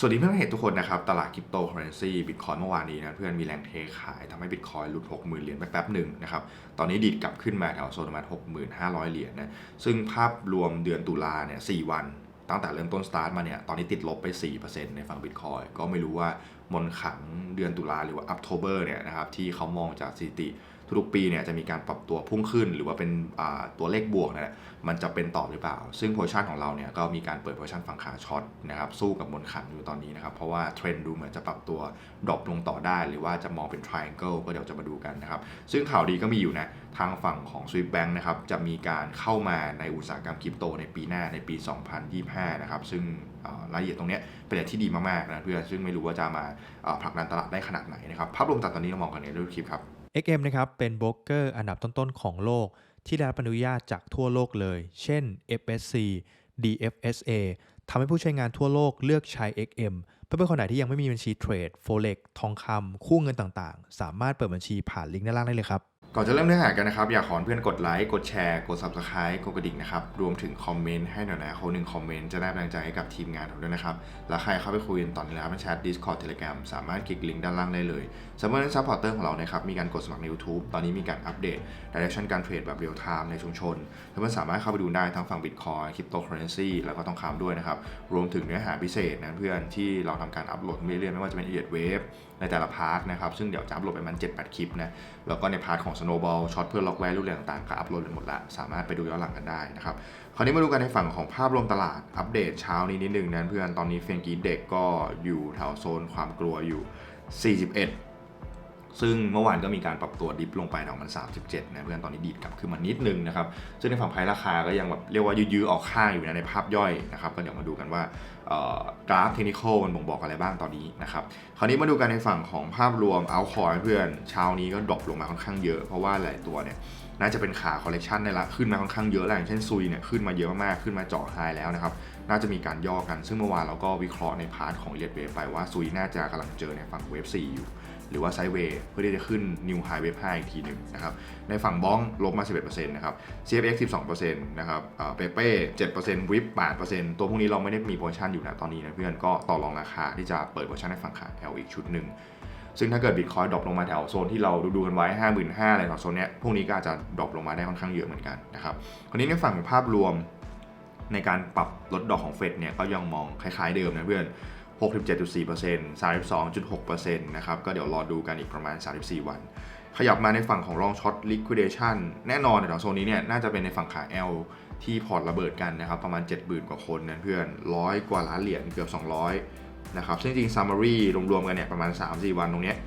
สวัสดีเพื่อนเพจทุกคนนะครับ ตลาดคริปโตเคอเรนซีบิตคอยเมื่อวานนี้นะเพื่อนมีแรงเทขายทำให้บิตคอยหลุด 60,000 เหรียญไปแป๊บหนึ่งนะครับ ตอนนี้ดีดกลับขึ้นมาแถวโซนประมาณ 6,500 เหรียญนะซึ่งภาพรวมเดือนตุลาเนี่ย4วัน ตั้งแต่เริ่มต้นสตาร์ทมาเนี่ยตอนนี้ติดลบไป 4%ในฝั่งบิตคอยก็ไม่รู้ว่ามนขังเดือนตุลาหรือว่าอั t โทเบอร์เนี่ยนะครับที่เขามองจากสถิติ ทุกๆปีเนี่ยจะมีการปรับตัวพุ่งขึ้น หรือว่าเป็นตัวเลขบวกนะมันจะเป็นต่อหรือเปล่า ซึ่งโพชั่นของเราเนี่ยก็มีการเปิดโพชั่นฝั่งขาช็อตนะครับสู้กับบนขันอยู่ตอนนี้นะครับเพราะว่าเทรนด์ดูเหมือนจะปรับตัวดรอปลงต่อได้ หรือว่าจะมองเป็น triangle ก็เดี๋ยวจะมาดูกันนะครับซึ่งข่าวดีก็มีอยู่นะทางฝั่งของ Swift Bank นะครับจะมีการเข้ามาในอุตสาหกรรมคริปโตในปีหน้าในปี 2025 นะครับซึ่งรายละเอียดตรงนี้เป็นอะไรที่ดีมากๆนะเพื่อนซึ่งไม่รู้ว่าจะมาผลักดันตลาดได้ขนาดไหนนะครับภาพรวมตอนนี้เรามองกันในรูปคลิปครับ XM นะครับเป็นโบรกเกอร์อันดับต้นๆของโลก ที่ได้รับอนุญาตจากทั่วโลกเลย เช่น FSC DFSA ทำให้ผู้ใช้งานทั่วโลกเลือกใช้ XM เพื่อเป็นคนไหนที่ยังไม่มีบัญชีเทรด Forex ทองคำคู่เงินต่างๆ สามารถเปิดบัญชีผ่านลิงก์ด้านล่างได้เลยครับ ก่อนจะเริ่มเนื้อหากันนะครับ อยากขอเพื่อนกดไลค์กดแชร์กด subscribe กดกระดิ่งนะครับ รวมถึงคอมเมนต์ให้หน่อยนะคนหนึ่งคอมเมนต์จะได้กำลังใจให้กับทีมงานเราด้วยนะครับ แล้วใครเข้าไปคุยกันตอนนี้นะครับในแชท Discord Telegram สามารถคลิกลิงก์ด้านล่างได้เลยสำหรับซัพพอร์เตอร์ของเรานะครับ มีการกดสมัครใน YouTube ตอนนี้มีการอัปเดต direction การเทรดแบบเรียลไทม์ในชุมชนเพื่อนสามารถเข้าไปดูได้ทั้งฝั่ง Bitcoin Cryptocurrency แล้วก็ทองคำด้วยนะครับรวมถึงเนื้อหาพิเศษนะเพื่อนที่เราทำการอัปโหลดเรื่อยๆไม่ว่าจะเป็น e อ w a v e ในแต่ละพาร์ทนะครับ ซึ่งเดี๋ยวจะอัปโหลดไปมัน7-8คลิปนะ แล้วก็ในพาร์ทของ Snowball ช็อตเพื่อล็อกแวร์รูปอะไรต่างๆ ก็อัปโหลดไปหมดละ สามารถไปดูย้อนหลังกันได้นะครับ คราวนี้มาดูกันในฝั่งของภาพรวมตลาด อัปเดตเช้านี้นิดนึงนะเพื่อน ตอนนี้เฟนกีเด็กก็อยู่แถวโซนความกลัวอยู่ 41 ซึ่งเมื่อวานก็มีการปรับตัวดิฟลงไปแถวมัน37นะเพื่อนตอนนี้ดีดกลับขึ้นมานิดนึงนะครับซึ่งในฝั่งไพ่ราคาก็ยังแบบเรียกว่ายื้อๆออกข้างอยู่นะในภาพย่อยนะครับก็เดี๋ยวมาดูกันว่ากราฟเทคนิคมันบ่งบอกอะไรบ้างตอนนี้นะครับคราวนี้มาดูกันในฝั่งของภาพรวมเอาคอยเพื่อนเช้านี้ก็ดรอปลงมาค่อนข้างเยอะเพราะว่าหลายตัวเนี่ยน่าจะเป็นขาคอลเลกชันในละขึ้นมาค่อนข้างเยอะแล้วอย่างเช่นซุยเนี่ยขึ้นมาเยอะมากขึ้นมาเจาะไฮแล้วนะครับน่าจะมีการย่อกัน ซึ่งเมื่อวานเราก็วิเคราะห์ในพาร์ทของเรียดเวฟไปว่าซุยน่าจะกำลังเจอในฝั่งเวฟ4อยู่ หรือว่าไซด์เวย์เพื่อที่จะขึ้นนิวไฮเวฟ5อีกทีหนึ่งนะครับในฝั่งบ้องลบมา 11%นะครับ CFX 12%นะครับเปเป้7%วิป8%ตัวพวกนี้เราไม่ได้มีโพซิชันอยู่นะตอนนี้นะเพื่อนก็ต่อรองราคาที่จะเปิดโพซิชันในฝั่งขา L อีกชุดหนึ่งซึ่งถ้าเกิดบิตคอยดรอปลงมาแถวโซนที่เราดูดูกันไว้ 55,000อะไรแถวโซนเนี้ยพวกนี้ก็อาจจะดรอปลงมาได้ค่อนข้างเยอะเหมือนกันนะครับคราวนี้ในฝั่งของภาพรวมในการปรับลดดอกของเฟดเนี่ยก็ยังมองคล้ายๆเดิมนะเพื่อน 67.4% 32.6%นะครับ ก็เดี๋ยวรอดูกันอีกประมาณ 34 วัน ขยับมาในฝั่งของรองช็อต liquidation แน่นอนในแถวโซนนี้เนี่ยน่าจะเป็นในฝั่งขา L ที่พอร์ตระเบิดกันนะครับประมาณ 70,000 กว่าคนนะเพื่อนร้อยกว่าล้านเหรียญเกือบ 200 นะครับ ซึ่งจริง summary รวมๆกันเนี่ยประมาณ 3-4 วันตรงนี้ย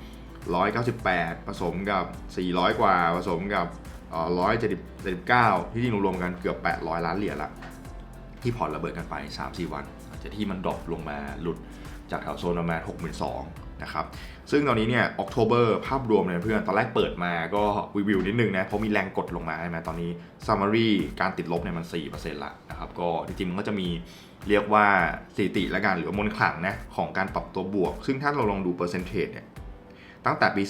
198 ผสมกับ 400 กว่า ผสมกับเอ่อ179 ที่จริงรวมๆกันเกือบ 800 ล้านเหรียญละที่พอร์ตระเบิดกันไป 3-4 วันหลังจาก ที่มันดรอปลงมาหลุดจากแถวโซนประมาณ 62,000นะครับ ซึ่งตอนนี้เนี่ยออกโทเบอร์ภาพรวมเลยเพื่อน ตอนแรกเปิดมาก็วิวนิดนึงนะ เพราะมีแรงกดลงมาใช่ไหมตอนนี้ summary การติดลบเนี่ยมัน 4%ละนะครับ ก็จริงๆ มันก็จะมีเรียกว่าสถิติและกันหรือว่ามนขลังนะของการปรับตัวบวก ซึ่งถ้าเราลองดูเปอร์เซนเทจเนี่ยตั้งแต่ปี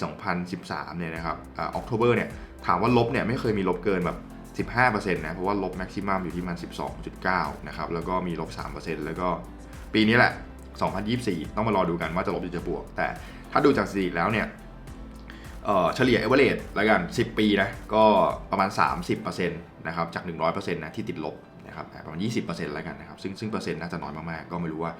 2013 เนี่ยนะครับออกโทเบอร์เนี่ยถามว่าลบเนี่ยไม่เคยมีลบเกินแบบ 15%นะเพราะว่าลบแม็กซิมัมอยู่ที่มัน 12.9 นะครับ แล้วก็มีลบ 3%แล้วก็ปีนี้แหละ 2024 ต้องมารอดูกันว่าจะลบหรือจะบวก แต่ถ้าดูจากสถิติแล้วเนี่ยเฉลี่ยเอเวอเรสแล้วกัน 10 ปีนะก็ประมาณ 30%นะครับจาก 100%นะที่ติดลบนะครับอ่าประมาณ 20%แล้วกันนะครับซึ่งซึ่งเปอร์เซ็นต์น่าจะน้อยมากๆ ก็ไม่รู้ว่า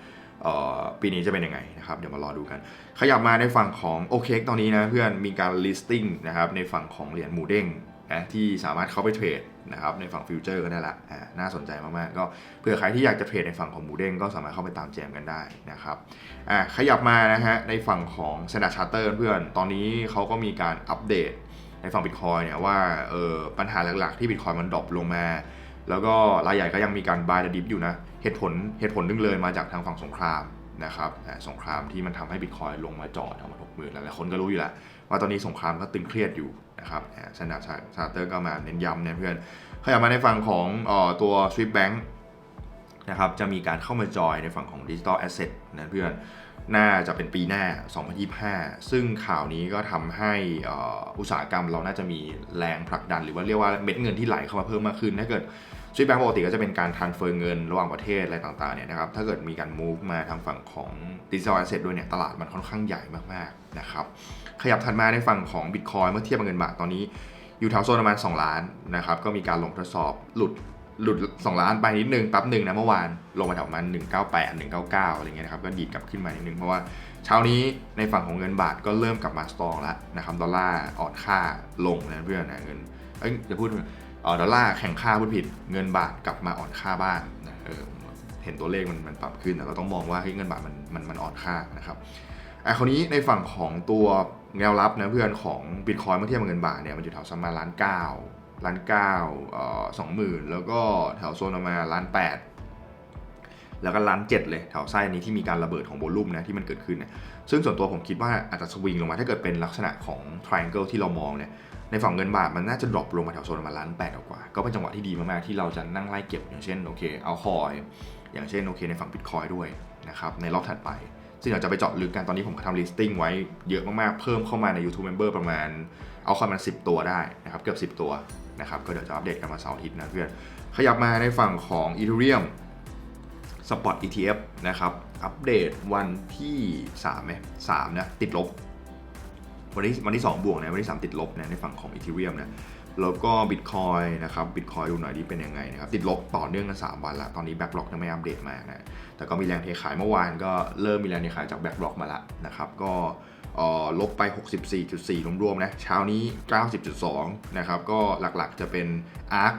ปีนี้จะเป็นยังไงนะครับเดี๋ยวมารอดูกัน ขยับมาในฝั่งของโอเคตอนนี้นะเพื่อนมีการ listing นะครับในฝั่งของเหรียญหมูเด้ง นะที่สามารถเข้าไปเทรดนะครับในฝั่งฟิวเจอร์ก็ได้ละอ่าน่าสนใจมากๆ ก็เผื่อใครที่อยากจะเทรดในฝั่งของหมูเด้งก็สามารถเข้าไปตามแจมกันได้นะครับอ่าขยับมานะฮะในฝั่งของ Standard Charter เพื่อนตอนนี้เขาก็มีการอัปเดตในฝั่ง Bitcoin เนี่ยว่าเออปัญหาหลักๆที่ Bitcoin มันดรอปลงมา แล้วก็รายใหญ่ก็ยังมีการ buy the dip อยู่นะเหตุผลเหตุผลนึงเลยมาจากทางฝั่งสงครามนะครับอ่าสงครามที่มันทำให้บิตคอยลงมาจอดเอามาถกหมื่นหลายคนก็รู้อยู่แล้ว ว่าตอนนี้สงครามก็ตึงเครียดอยู่นะครับสนับชาเตอร์ก็มาเน้นย้ำเนี่ยเพื่อนขยับมาในฝั่งของออตัว Swift Bank นะครับจะมีการเข้ามาจอยในฝั่งของ Digital Asset นะเพื่อนน่าจะเป็นปีหน้า 2025 ซึ่งข่าวนี้ก็ทำให้อุตสาหกรรมเราน่าจะมีแรงผลักดัน หรือว่าเรียกว่าเม็ดเงินที่ไหลเข้ามาเพิ่มมากขึ้น ถ้าเกิดสวิตแบงก์ปกติก็จะเป็นการ transfer เงินระหว่างประเทศอะไรต่างๆเนี่ยนะครับ ถ้าเกิดมีการ move มาทางฝั่งของ digital asset ด้วยเนี่ย ตลาดมันค่อนข้างใหญ่มากๆนะครับ ขยับถัดมาในฝั่งของ Bitcoin เมื่อเทียบกับเงินบาทตอนนี้ อยู่แถวโซนประมาณ 2 ล้านนะครับ ก็มีการลงทดสอบหลุดหลุด 2 ล้านไปนิดนึงแป๊บหนึ่งนะเมื่อวานลงมาแถวประมาณ198 199 อะไรเงี้ยนะครับ ก็ดีดกลับขึ้นมานิดนึง เพราะว่าเช้านี้ในฝั่งของเงินบาทก็เริ่มกลับมาสตรองแล้วนะครับดอลลาร์อ่อนค่าลงนะเพื่อนนะเงินเอ้ยจะพูดเออดอลลาร์แข่งค่าพูดผิดเงินบาทกลับมาอ่อนค่าบ้างนะเออเห็นตัวเลขมันมันปรับขึ้นแต่เราต้องมองว่าเฮ้ยเงินบาทมันมันมันอ่อนค่านะครับอะคราวนี้ในฝั่งของตัว แนวรับนะเพื่อนของบิตคอยเมื่อเทียบกับเงินบาทเนี่ยมันอยู่แถวสัมมาล้านเก้าล้านเก้าสองหมื่นแล้วก็แถวโซนประมาณล้านแปดแล้วก็ล้านเจ็ดเลยแถวไส้นี้ที่มีการระเบิดของโวลุ่มนะที่มันเกิดขึ้นเนี่ยซึ่งส่วนตัวผมคิดว่าอาจจะสวิงลงมาถ้าเกิดเป็นลักษณะของ triangle ที่เรามองเนี่ยในฝั่งเงินบาทมันน่าจะดรอปลงมาแถวโซนประมาณล้านแปดกว่า ก็เป็นจังหวะที่ดีมากๆที่เราจะนั่งไล่เก็บอย่างเช่นโอเคเอาคอย อย่างเช่นโอเคในฝั่งบิตคอยด้วยนะครับในรอบถัดไป ซึ่งเราจะไปเจาะลึกกันตอนนี้ผมทำ listing ไว้เยอะมากๆ เพิ่มเข้ามาใน YouTube Member ประมาณ เอาเข้ามา10 ตัวได้นะครับ เกือบ 10 ตัวนะครับ ก็เดี๋ยวจะอัปเดตกันมาเสาร์อาทิตย์นะเพื่อน ขยับมาในฝั่งของ Ethereum Spot ETF นะครับ อัปเดตวันที่3ไหม3นะ ติดลบ วันที่วันที่ 2 บวกนะ วันที่ 3 ติดลบนะในฝั่งของ Ethereum นะ แล้วก็ Bitcoin นะครับ Bitcoin ดูหน่อยดีเป็นยังไงนะครับ ติดลบต่อเนื่องกัน 3 วันละ ตอนนี้ Backlog ยังไม่อัปเดตมานะ แต่ก็มีแรงเทขายเมื่อวานก็เริ่มมีแรงเทขายจาก Backlog มาละนะครับ ก็ลบไป 64.4 รวมๆนะ เช้านี้ 90.2 นะครับ ก็หลักๆจะเป็น ARK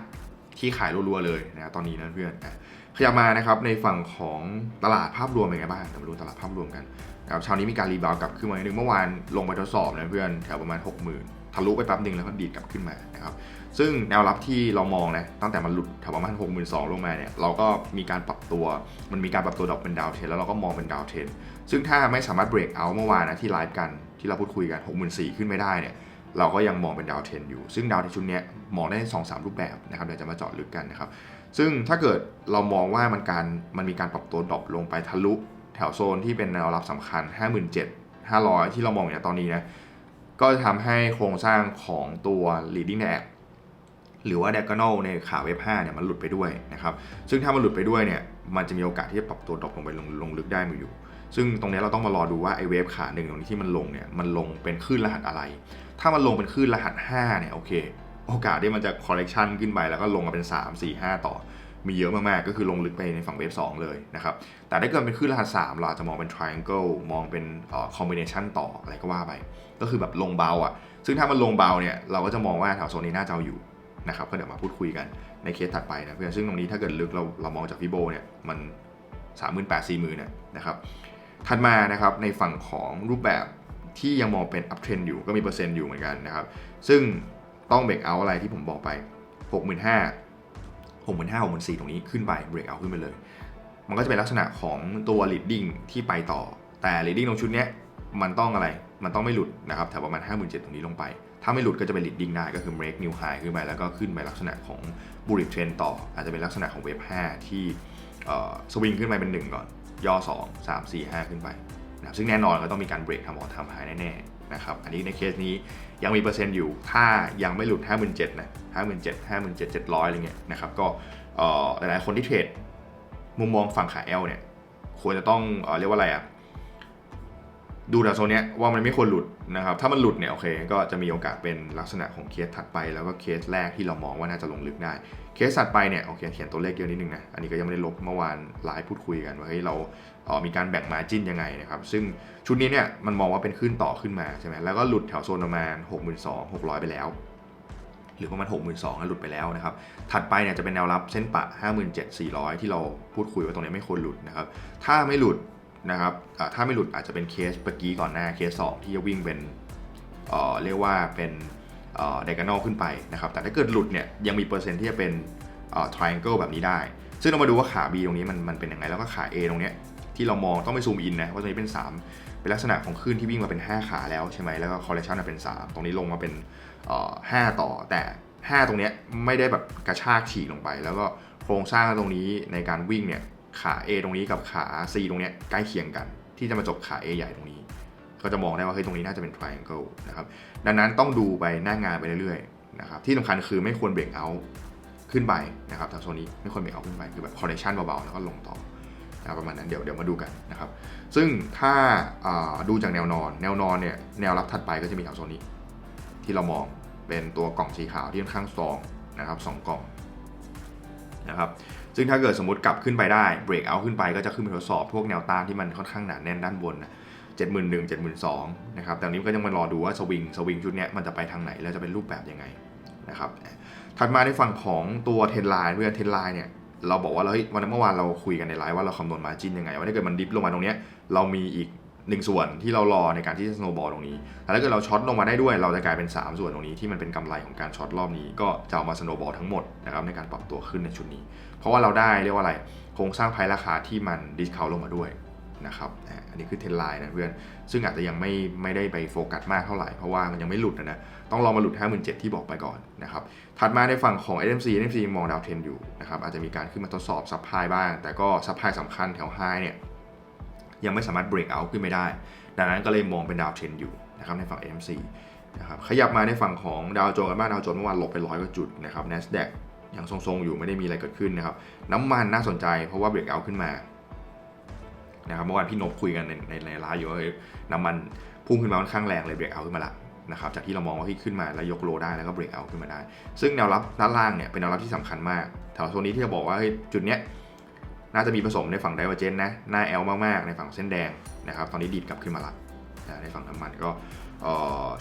ที่ขายรัวๆเลยนะตอนนี้นะเพื่อนนะขยับมานะครับในฝั่งของตลาดภาพรวมเป็นไงบ้างเดี๋ยวมาดูตลาดภาพรวมกันนะครับเช้านี้มีการรีบาวกลับขึ้นมานิดนึงเมื่อวานลงไปทดสอบนะเพื่อนแถวประมาณ 60,000 ทะลุไปแป๊บหนึ่งแล้วก็ดีดกลับขึ้นมานะครับซึ่งแนวรับที่เรามองนะตั้งแต่มันหลุดแถวประมาณ 62,000ลงมาเนี่ยเราก็มีการปรับตัวมันมีการปรับตัวดอกเป็นดาวเทนแล้วเราก็มองเป็นดาวเทนซึ่งถ้าไม่สามารถเบรกเอาเมื่อวานนะที่ไลฟ์กันที่เราพูดคุยกัน 64,000ขึ้นไม่ได้เนี่ยเราก็ยังมองเป็นดาวเทนอยู่ ซึ่งดาวเทนชุดนี้มองได้2อสรูปแบบนะครับเดี๋ยวจะมาเจาะลึกกันนะครับซึ่งถ้าเกิดเรามองว่ามันการมันมีการปรับตัวดรอปลงไปทะลุ แถวโซนที่เป็นแนวรับสำคัญ 57 500 ที่เรามองอย่างตอนนี้นะ ก็จะทำให้โครงสร้างของตัว leading edge หรือว่า diagonal ในขาเว็บ5เนี่ยมันหลุดไปด้วยนะครับ ซึ่งถ้ามันหลุดไปด้วยเนี่ย มันจะมีโอกาสที่จะปรับตัวดรอปลงไปลงลงลึกได้มาอยู่ ซึ่งตรงนี้เราต้องมารอดูว่าไอ้เวฟขาหนึ่งตรงนี้ที่มันลงเนี่ย มันลงเป็นคลื่นรหัสอะไร ถ้ามันลงเป็นคลื่นรหัส 5 เนี่ย โอเค โอกาสที่มันจะ correction ขึ้นไปแล้วก็ลงมาเป็น 3 4 5 ต่อ มีเยอะมากๆ ก็คือลงลึกไปในฝั่งเวฟ2เลยนะครับ แต่ถ้าเกิดเป็นคลื่นรหัส3เราจะมองเป็น triangle มองเป็นเอ่อ combination ต่ออะไรก็ว่าไป ก็คือแบบลงเบาอะ ซึ่งถ้ามันลงเบาเนี่ยเราก็จะมองว่าแถวโซนนี้น่าจะเอาอยู่นะครับก็เดี๋ยวมาพูดคุยกันในเคสถัดไปนะเพื่อนซึ่งตรงนี้ถ้าเกิดลึกเราเรามองจากฟิโบเนี่ยมัน 3 8 0 0 0 4 0 0 0 0เนี่ยนะครับถัดมานะครับในฝั่งของรูปแบบที่ยังมองเป็น up trend อยู่ก็มีเปอร์เซ็นต์อยู่เหมือนกันนะครับซึ่งต้องเบรกเอาอะไรที่ผมบอกไป 65,000 65,000 64,000ตรงนี้ขึ้นไปเบรกเอาขึ้นไปเลย มันก็จะเป็นลักษณะของตัว leading ที่ไปต่อ แต่ leading ตรงชุดเนี้ยมันต้องอะไร มันต้องไม่หลุดนะครับแถวประมาณ 57,000ตรงนี้ลงไป ถ้าไม่หลุดก็จะเป็น leading ได้ก็คือ break new high ขึ้นไปแล้วก็ขึ้นไปลักษณะของ bullish trend ต่อ อาจจะเป็นลักษณะของเวฟ5ที่สวิงขึ้นไปเป็น 1 ก่อน ย่อ 2 3 4 5 ขึ้นไปนะครับซึ่งแน่นอนก็ต้องมีการเบรกทำออทำหายแน่ๆนะครับ อันนี้ในเคสนี้ ยังมีเปอร์เซ็นต์อยู่ ถ้ายังไม่หลุด 57,000นะ57,000 57,700อะไรเงี้ยนะครับ ก็หลายๆคนที่เทรดมุมมองฝั่งขา L เนี่ย ควรจะต้องเเรียกว่าอะไรอะ ดูแถวโซนเนี้ยว่ามันไม่ควรหลุดนะครับ ถ้ามันหลุดเนี่ยโอเค ก็จะมีโอกาสเป็นลักษณะของเคสถัดไป แล้วก็เคสแรกที่เรามองว่าน่าจะลงลึกได้ เคสถัดไปเนี่ยโอเคเขียนตัวเลขเยอะนิดนึงนะ อันนี้ก็ยังไม่ได้ลบเมื่อวานไลฟ์พูดคุยกันว่าเฮ้ยเราเออมีการแบ่งมาจิ้นยังไงนะครับ ซึ่งชุดนี้เนี่ยมันมองว่าเป็นขึ้นต่อขึ้นมาใช่ไหมแล้วก็หลุดแถวโซนประมาณ 62,600 ไปแล้วหรือประมาณ 62,000แล้วหลุดไปแล้วนะครับ ถัดไปเนี่ยจะเป็นแนวรับเส้นปะ 57,400 ที่เราพูดคุยว่าตรงนี้ไม่ควรหลุดนะครับ ถ้าไม่หลุด นะครับถ้าไม่หลุดอาจจะเป็นเคสเมื่อกี้ก่อนหน้าเคส 2 ที่จะวิ่งเป็นเเรียกว่าเป็นเอ่อ diagonal ขึ้นไปนะครับ แต่ถ้าเกิดหลุดเนี่ยยังมีเปอร์เซ็นต์ที่จะเป็นเอ่อ triangle แบบนี้ได้ ซึ่งเรามาดูว่าขา B ตรงนี้มันมันเป็นยังไง แล้วก็ขา A ตรงเนี้ยที่เรามองต้องไปซูมอินนะว่าตรงนี้เป็น 3 เป็นลักษณะของคลื่นที่วิ่งมาเป็น 5 ขาแล้วใช่ไหมแล้วก็ correction เป็น 3 ตรงนี้ลงมาเป็น 5 ต่อ แต่ 5 ตรงเนี้ยไม่ได้แบบกระชากฉีกลงไป แล้วก็โครงสร้างตรงนี้ในการวิ่งเนี่ย ขา A ตรงนี้กับขา C ตรงเนี้ยใกล้เคียงกัน ที่จะมาจบขา A ใหญ่ตรงนี้ ก็จะมองได้ว่าเฮ้ยตรงนี้น่าจะเป็น triangle นะครับดังนั้นต้องดูไปหน้างานไปเรื่อยๆนะครับที่สำคัญคือไม่ควร break out ขึ้นไปนะครับแถวโซนนี้ไม่ควรเบรกเอาขึ้นไปคือแบบ correction เบาๆแล้วก็ลงต่อนะรประมาณนั้นเดี๋ยวเดี๋ยวมาดูกันนะครับ ซึ่งถ้าาดูจากแนวนอน แนวนอนเนี่ยแนวรับถัดไปก็จะมีแถวโซนนี้ ที่เรามองเป็นตัวกล่องสีขาวที่ค่อนข้างสตรองนะครับสองกล่องนะครับ ซึ่งถ้าเกิดสมมติกลับขึ้นไปได้เบรกเอาขึ้นไปก็จะขึ้นไปทดสอบพวกแนวต้านที่มันค่อนข้างหนาแน่นด้านบนนะ71,000 72,000นะครับแต่นี้ก็ยังมารอดูว่าสวิงสวิงชุดนี้มันจะไปทางไหนแล้วจะเป็นรูปแบบยังไงนะครับถัดมาในฝั่งของตัวเทนไลน์เพื่อนเทนไลน์เนี่ยเราบอกว่าเราเฮ้ยวันนั้เมื่อวานเราคุยกันในไลน์ว่าเราคำนวณมาจินยังไงว่าถ้าเกิดมันดิฟลงมาตรงนี้เรามีอีก หนึ่งส่วนที่เรารอในการที่จะสโนว์บอลตรงนี้ แต่ถ้าเกิดเราช็อตลงมาได้ด้วย เราจะกลายเป็น 3 ส่วนตรงนี้ที่มันเป็นกำไรของการช็อตรอบนี้ ก็จะเอามาสโนว์บอลทั้งหมดนะครับในการปรับตัวขึ้นในชุดนี้ เพราะว่าเราได้เรียกว่าอะไร โครงสร้างไพราคาที่มันดิสคาวลงมาด้วยนะครับ อันนี้คือเทนไลน์นะเพื่อน ซึ่งอาจจะยังไม่ไม่ได้ไปโฟกัสมากเท่าไหร่ เพราะว่ามันยังไม่หลุดนะนะ ต้องรอมาหลุด 57,000ที่บอกไปก่อนนะครับ ถัดมาในฝั่งของ NMC NMC มองดาวเทนอยู่นะครับ อาจจะมีการขึ้นมาทดสอบซับไพบ้าง แต่ก็ซับไพสำคัญแถวไฮเนี่ย ยังไม่สามารถ break out ขึ้นไม่ได้ ดังนั้นก็เลยมองเป็นดาวเทรนอยู่นะครับในฝั่ง NMC นะครับขยับมาในฝั่งของดาวโจนส์กันบ้างดาวโจนส์เมื่อวานลบไปร้อยกว่าจุดนะครับ NASDAQ ยังทรงๆอยู่ไม่ได้มีอะไรเกิดขึ้นนะครับน้ำมันน่าสนใจเพราะว่า break out ขึ้นมานะครับเมื่อวานพี่นพคุยกันในในในไลฟ์อยู่ว่าน้ำมันพุ่งขึ้นมาค่อนข้างแรงเลย break out ขึ้นมาละนะครับจากที่เรามองว่าที่ขึ้นมาแล้วยกโลได้แล้วก็ break out ขึ้นมาได้ ซึ่งแนวรับด้านล่างเนี่ยเป็นแนวรับที่สำคัญมากแถวโซนนี้ที่จะบอกว่าจุดเนี้ย น่าจะมีผสมในฝั่งไดเวอร์เจนนะ หน้า L มากๆ ในฝั่งเส้นแดงนะครับ ตอนนี้ดีดกลับขึ้นมาละในฝั่งน้ำมันก็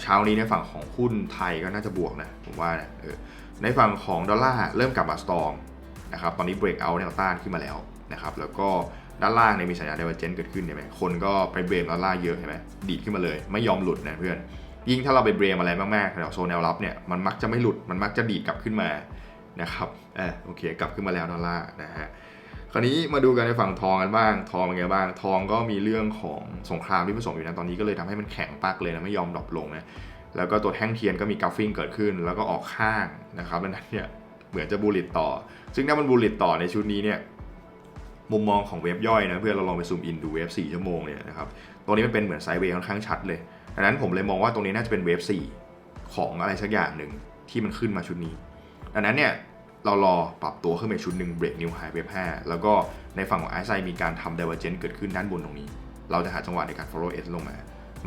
เช้านี้ในฝั่งของหุ้นไทยก็น่าจะบวกนะ ผมว่านะในฝั่งของดอลลาร์เริ่มกลับมาสตรองนะครับ ตอนนี้เบรกเอาแนวต้านขึ้นมาแล้วนะครับ แล้วก็ด้านล่างเนี่ยมีสัญญาณไดเวอร์เจนเกิดขึ้นเห็นไหมคนก็ไปเบรมดอลลาร์เยอะเห็นไหมดีดขึ้นมาเลย ไม่ยอมหลุดนะเพื่อน ยิ่งถ้าเราไปเบรมอะไรมากๆแถวโซนแนวรับเนี่ย มันมักจะไม่หลุด มันมักจะดีดกลับขึ้นมานะครับเออโอเค กลับขึ้นมาแล้วดอลลาร์นะฮะ คราวนี้มาดูกันในฝั่งทองกันบ้าง ทองเป็นไงบ้าง ทองก็มีเรื่องของสงครามที่ผสมอยู่นะ ตอนนี้ก็เลยทำให้มันแข็งปักเลยนะไม่ยอมดรอปลงนะ แล้วก็ตัวแท่งเทียนก็มีกราฟฟิ้งเกิดขึ้น แล้วก็ออกข้างนะครับดังนั้นเนี่ยเหมือนจะบูลลิตต่อ ซึ่งถ้ามันบูลลิตต่อในชุดนี้เนี่ยมุมมองของเว็บย่อยนะเพื่อนเราลองไปซูมอินดูเว็บ4ชั่วโมงเนี่ยนะครับตรงนี้มันเป็นเหมือนไซด์เวย์ค่อนข้างชัดเลยดังนั้นผมเลยมองว่าตรงนี้น่าจะเป็นเวฟ4ของอะไรสักอย่างหนึ่งที่มันขึ้นมาชุดนี้ดังนั้นเนี่ย เรารอปรับตัวขึ้นไปชุดหนึ่งเบรกนิวไฮเวฟ5แล้วก็ในฝั่งของไอซ์ไซมีการทำ divergence เกิดขึ้นด้านบนตรงนี้ เราจะหาจังหวะในการ follow S ลงมา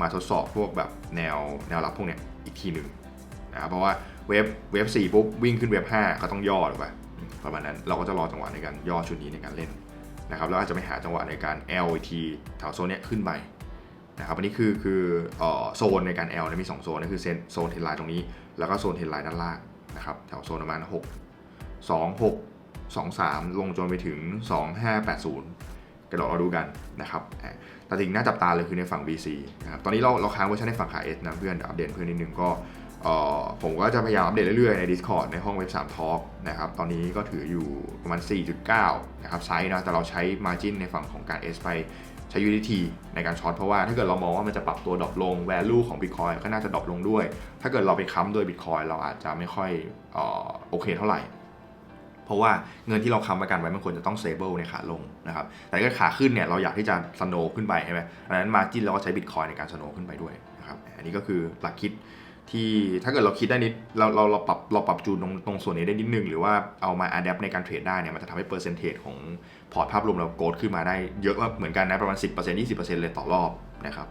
มาทดสอบพวกแบบแนวแนวรับพวกเนี้ยอีกทีหนึ่งนะครับเพราะว่าเวฟเวฟ4ปุ๊บวิ่งขึ้นเวฟ5ก็ต้องย่อถูกป่ะประมาณนั้นเราก็จะรอจังหวะในการย่อชุดนี้ในการเล่นนะครับแล้วอาจจะไปหาจังหวะในการ L อทีแถวโซนเนี้ยขึ้นไปนะครับอันนี้คือคือเอ่อโซนในการ L เนี่ยมี 2 โซนนั่นคือโซนเทนไลน์ตรงนี้ แล้วก็โซนเทนไลน์ด้านล่างนะครับแถวโซนประมาณ6 2 6 2 3 ลงจนไปถึง 2 5 8 0 กระโดดเราดูกันนะครับแต่สิ่งน่าจับตาเลยคือในฝั่ง BC นะครับ ตอนนี้เราเราค้างเวอร์ชันในฝั่งขา S นะเพื่อนอัปเดตเพื่อนนิดนึงก็ผมก็จะพยายามอัปเดตเรื่อยๆ ใน Discord ในห้องเว็บ3 Talk นะครับ ตอนนี้ก็ถืออยู่ประมาณ 4.9 นะครับไซส์นะ แต่เราใช้ Margin ในฝั่งของการ S ไปใช้ UDT ในการช็อตเพราะว่าถ้าเกิดเรามองว่ามันจะปรับตัวดรอปลง value ของ Bitcoin ก็น่าจะดรอปลงด้วย ถ้าเกิดเราไปค้ำโดย Bitcoin เราอาจจะไม่ค่อยออโอเคเท่าไหร่ เพราะว่าเงินที่เราค้ำประกันไว้มันควรจะต้อง stable ในขาลงนะครับแต่ถ้าขาขึ้นเนี่ยเราอยากที่จะ snow ขึ้นไปใช่ไหมดังนั้น margin เราก็ใช้ Bitcoin ในการ snow ขึ้นไปด้วยนะครับอันนี้ก็คือหลักคิดที่ถ้าเกิดเราคิดได้นิดเราเราเราปรับเราปรับจูนตรงตรงส่วนนี้ได้นิดนึง หรือว่าเอามา adapt ในการเทรดได้เนี่ยมันจะทำให้เปอร์เซนเทจของพอร์ตภาพรวมเราโกดขึ้นมาได้เยอะมากเหมือนกันนะประมาณ 10% 20%เลยต่อรอบนะครับ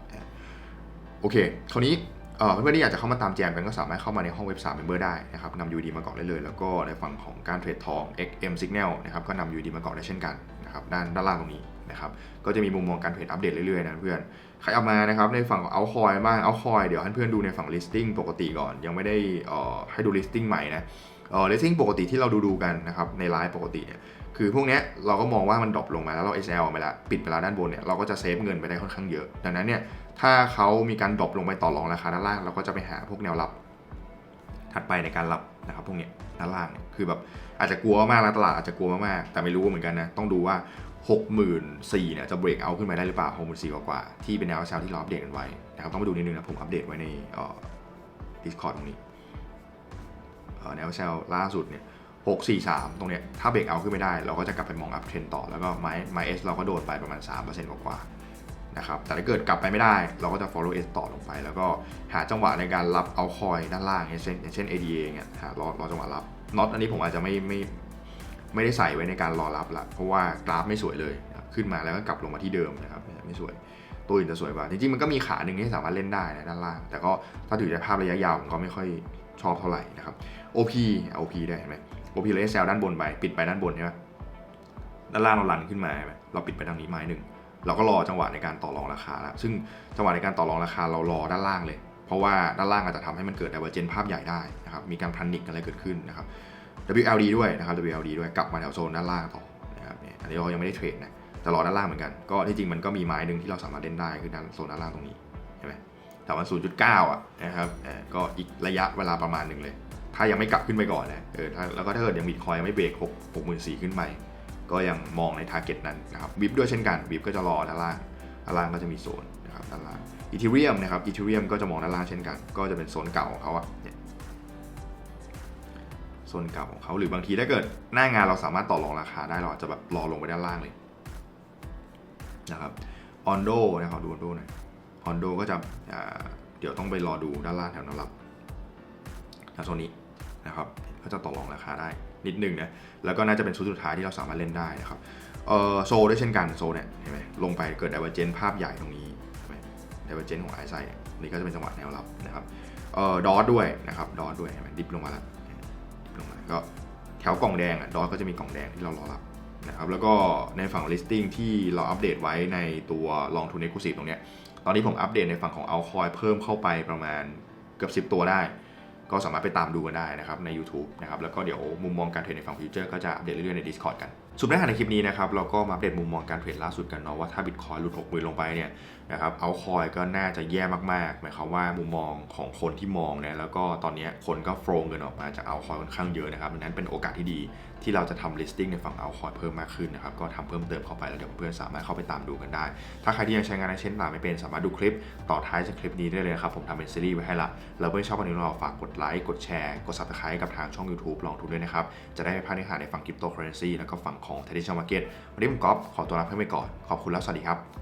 โอเคคราวนี้ เพื่อนๆที่อยากจะเข้ามาตามแจมกันก็สามารถเข้ามาในห้องเว็บ3 Member ได้นะครับนำ UD มาเก่อนได้เลย แล้วก็ในฝั่งของการเทรดทอง XM Signal นะครับก็นำ UD มาเก่อนได้เช่นกันนะครับด้านด้านล่างตรงนี้นะครับก็จะมีมุมมองการเทรดอัปเดตเรื่อยๆนะเพื่อนใครเอามานะครับในฝั่งของเอาคอยบ้างเอาคอยเดี๋ยวให้เพื่อนดูในฝั่ง listing ปกติก่อน ยังไม่ได้อ่อให้ดู listing ใหม่นะเอ่อ listing ปกติที่เราดูดูๆกันนะครับในไลฟ์ปกติเนี่ยคือพวกเนี้ยเราก็มองว่ามันดรอปลงมาแล้วเรา SL ไปแล้วปิดไปแล้วด้านบนเนี่ยเราก็จะเซฟเงินไปได้ค่อนข้างเยอะ ดังนั้นเนี่ย ถ้าเขามีการดรอปลงไปต่อรองราคาด้านล่างเราก็จะไปหาพวกแนวรับ ถัดไปในการรับนะครับพวกเนี้ยด้านล่างคือแบบอาจจะกลัวมากแล้วตลาดอาจจะกลัวมากๆแต่ไม่รู้เหมือนกันนะต้องดูว่า64,000เนี่ยจะเบรกเอาขึ้นไปได้หรือเปล่า64,000กว่าๆที่เป็นแนวเซลที่เราอัปเดตกันไว้นะครับต้องไปดูนิดนึงนะผมอัปเดตไว้ในเอ่อ Discord ตรงนี้แนวเซลล่าสุดเนี่ย643 ตรงเนี้ยถ้าเบรกเอาขึ้นไม่ได้ เราก็จะกลับไปมองอัพเทรนต่อแล้วก็ไม้ไม้ S เราก็โดนไปประมาณ 3%กว่าๆ นะครับ แต่ถ้าเกิดกลับไปไม่ได้ เราก็จะ follow S ต่อลงไป แล้วก็หาจังหวะในการรับเอาคอยด้านล่างอย่างเช่นอย่างเช่น ADA เนี่ยหารอรอจังหวะรับน็อตอันนี้ผมอาจจะไม่ไม่ไม่ได้ใส่ไว้ในการรอรับละเพราะว่ากราฟไม่สวยเลย ขึ้นมาแล้วก็กลับลงมาที่เดิมนะครับไม่สวยตัวอื่นจะสวยกว่าจริงๆมันก็มีขาหนึ่งที่สามารถเล่นได้นะด้านล่าง แต่ก็ถ้าถือในภาพระยะยาวผมก็ไม่ค่อยชอบเท่าไหร่นะครับ OP OP ได้เห็นไหม OP เรา SL ด้านบนไป ปิดไปด้านบนใช่ไหมด้านล่างเราลันขึ้นมาเห็นไหมเราปิดไปทางนี้ไม้หนึ่ง เราก็รอจังหวะในการต่อรองราคาแล้วซึ่งจังหวะในการต่อรองราคาเรารอด้านล่างเลย เพราะว่าด้านล่างอาจจะทำให้มันเกิด divergence ภาพใหญ่ได้นะครับมีการพันนิกอะไรเกิดขึ้นนะครับ WLD ด้วยนะครับ WLD ด้วยกลับมาแถวโซนด้านล่างต่อนะครับเนี่ยอันนี้เรายังไม่ได้เทรดนะแต่รอด้านล่างเหมือนกัน ก็ที่จริงมันก็มีไม้หนึ่งที่เราสามารถเล่นได้คือด้านโซนด้านล่างตรงนี้ใช่ไหมแต่ว่า 0.9 อะนะครับเออก็อีกระยะเวลาประมาณหนึ่งเลย ถ้ายังไม่กลับขึ้นไปก่อนนะเออแล้วก็ถ้าเกิดยังมีคอยไม่เบรก6 64,000ขึ้นไป ก็ยังมองในทาร์เก็ตนั้นนะครับวิบด้วยเช่นกันวิบก็จะรอด้านล่างด้านล่างก็จะมีโซนนะครับด้านล่างอีเทเรียมนะครับอีเทเรียมก็จะมองด้านล่างเช่นกัน ก็จะเป็นโซนเก่าของเขาอะเนี่ยโซนเก่าของเขาหรือบางทีถ้าเกิดหน้างานเราสามารถต่อรองราคาได้เราอาจจะแบบรอลงไปด้านล่างเลยนะครับออนโดนะครับดูออนโดหน่อยออนโดก็จะเดี๋ยวต้องไปรอดูด้านล่างแถวนั้นรับแถวโซนนี้นะครับก็จะต่อรองราคาได้ นิดนึงนะแล้วก็น่าจะเป็นชุดสุดท้ายที่เราสามารถเล่นได้นะครับเออโซด้วยเช่นกันโซเนี่ยเห็นไหมลงไปเกิด d ด v e r g e n c e ภาพใหญ่ตรงนี้เห็นไหม d ด v e r g e n c e ของไอไซนี่ก็จะเป็นจังหวะแนวรับนะครับเออดอทด้วยนะครับดอทด้วยเห็นไหมดิฟลงมาแล้วดิฟลงมาก็แถวกล่องแดงอะดอทก็จะมีกล่องแดงที่เรารอรับนะครับแล้วก็ในฝั่ง listing ที่เราอัปเดตไว้ในตัวลองทุน exclusive ตรงเนี้ยตอนนี้ผมอัปเดตในฝั่งของ altcoin เพิ่มเข้าไปประมาณเกือบ 10 ตัวได้ ก็สามารถไปตามดูกันได้นะครับใน YouTube นะครับแล้วก็เดี๋ยวมุมมองการเทรดในฝั่งฟิวเจอร์ก็จะอัปเดตเรื่อยๆใน Discord กัน สุดท้ายในคลิปนี้นะครับเราก็มาอัปเดตมุมมองการเทรดล่าสุดกันเนาะว่าถ้าบิตคอยหลุด60,000ลงไปเนี่ยนะครับเอาคอยก็น่าจะแย่มากๆหมายความว่ามุมมองของคนที่มองเนี่ยแล้วก็ตอนนี้คนก็โฟลเงินออกมาจากเอาคอยค่อนข้างเยอะนะครับดังนั้นเป็นโอกาสที่ดีที่เราจะทำ listing ในฝั่งเอาคอยเพิ่มมากขึ้นนะครับ ก็ทำเพิ่มเติมเข้าไปแล้วเดี๋ยวเพื่อนๆสามารถเข้าไปตามดูกันได้ ถ้าใครที่ยังใช้งานในเช่นตามไม่เป็นสามารถดูคลิปต่อท้ายจากคลิปนี้ได้เลยนะครับ ผมทำเป็นซีรีส์ไว้ให้ละแล้วเพื่อนชอบกันนี้เราฝากกดไลค์ กดแชร์ กด subscribe กับทางช่อง YouTube ลองทุนด้วยนะครับ จะได้ไม่พลาดเนื้อหาในฝั่ง cryptocurrency แล้วก็ฝั่งของ traditional market วันนี้ผมก๊อฟขอตัวลาเพื่อนไปก่อนขอบคุณแล้วสวัสดีครับ